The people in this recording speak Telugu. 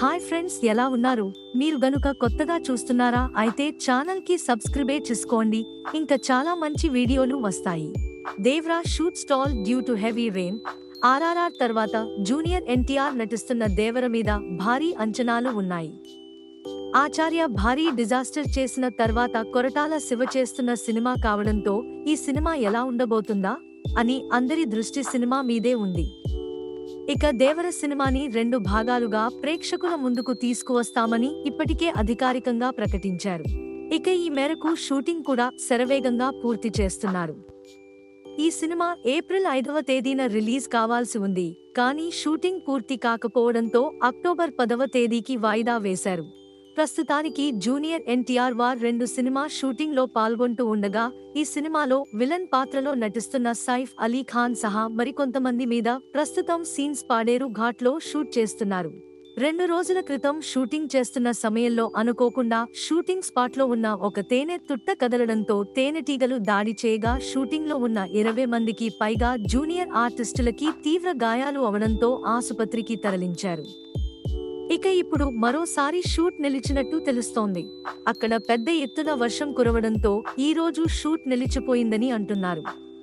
హాయ్ ఫ్రెండ్స్ ఎలా ఉన్నారు? మీరు గనుక కొత్తగా చూస్తున్నారా అయితే ఛానల్కి సబ్స్క్రైబే చేసుకోండి. ఇంకా చాలా మంచి వీడియోలు వస్తాయి. Devara shoot stall due to heavy rain. RRR తర్వాత జూనియర్ ఎన్టీఆర్ నటిస్తున్న దేవర మీద భారీ అంచనాలు ఉన్నాయి. ఆచార్య భారీ డిజాస్టర్ చేసిన తర్వాత కొరటాల శివ చేస్తున్న సినిమా కావడంతో ఈ సినిమా ఎలా ఉండబోతుందా అని అందరి దృష్టి సినిమా మీదే ఉంది. ఇక దేవర సినిమాని రెండు భాగాలుగా ప్రేక్షకుల ముందుకు తీసుకువస్తామని ఇప్పటికే అధికారికంగా ప్రకటించారు. ఇక ఈ మేరకు షూటింగ్ కూడా శరవేగంగా పూర్తి చేస్తున్నారు. ఈ సినిమా ఏప్రిల్ ఐదవ తేదీన రిలీజ్ కావాల్సి ఉంది. కానీ షూటింగ్ పూర్తి కాకపోవడంతో అక్టోబర్ పదవ తేదీకి వాయిదా వేశారు. ప్రస్తుతానికి జూనియర్ ఎన్టీఆర్ వార్ రెండు సినిమా షూటింగ్లో పాల్గొంటూ ఉండగా ఈ సినిమాలో విలన్ పాత్రలో నటిస్తున్న సైఫ్ అలీ ఖాన్ సహా మరికొంతమంది మీద ప్రస్తుతం సీన్స్ పాడేరు ఘాట్లో షూట్ చేస్తున్నారు. రెండు రోజుల క్రితం షూటింగ్ చేస్తున్న సమయంలో అనుకోకుండా షూటింగ్ స్పాట్లో ఉన్న ఒక తేనె తుట్ట కదలడంతో తేనెటీగలు దాడి చేయగా షూటింగ్లో ఉన్న ఇరవై మందికి పైగా జూనియర్ ఆర్టిస్టులకి తీవ్ర గాయాలు అవడంతో ఆసుపత్రికి తరలించారు. ఇక ఇప్పుడు మరోసారి షూట్ నిలిచినట్టు తెలుస్తోంది. అక్కడ పెద్ద ఎత్తున వర్షం కురవడంతో ఈ రోజు షూట్ నిలిచిపోయిందని అంటున్నారు.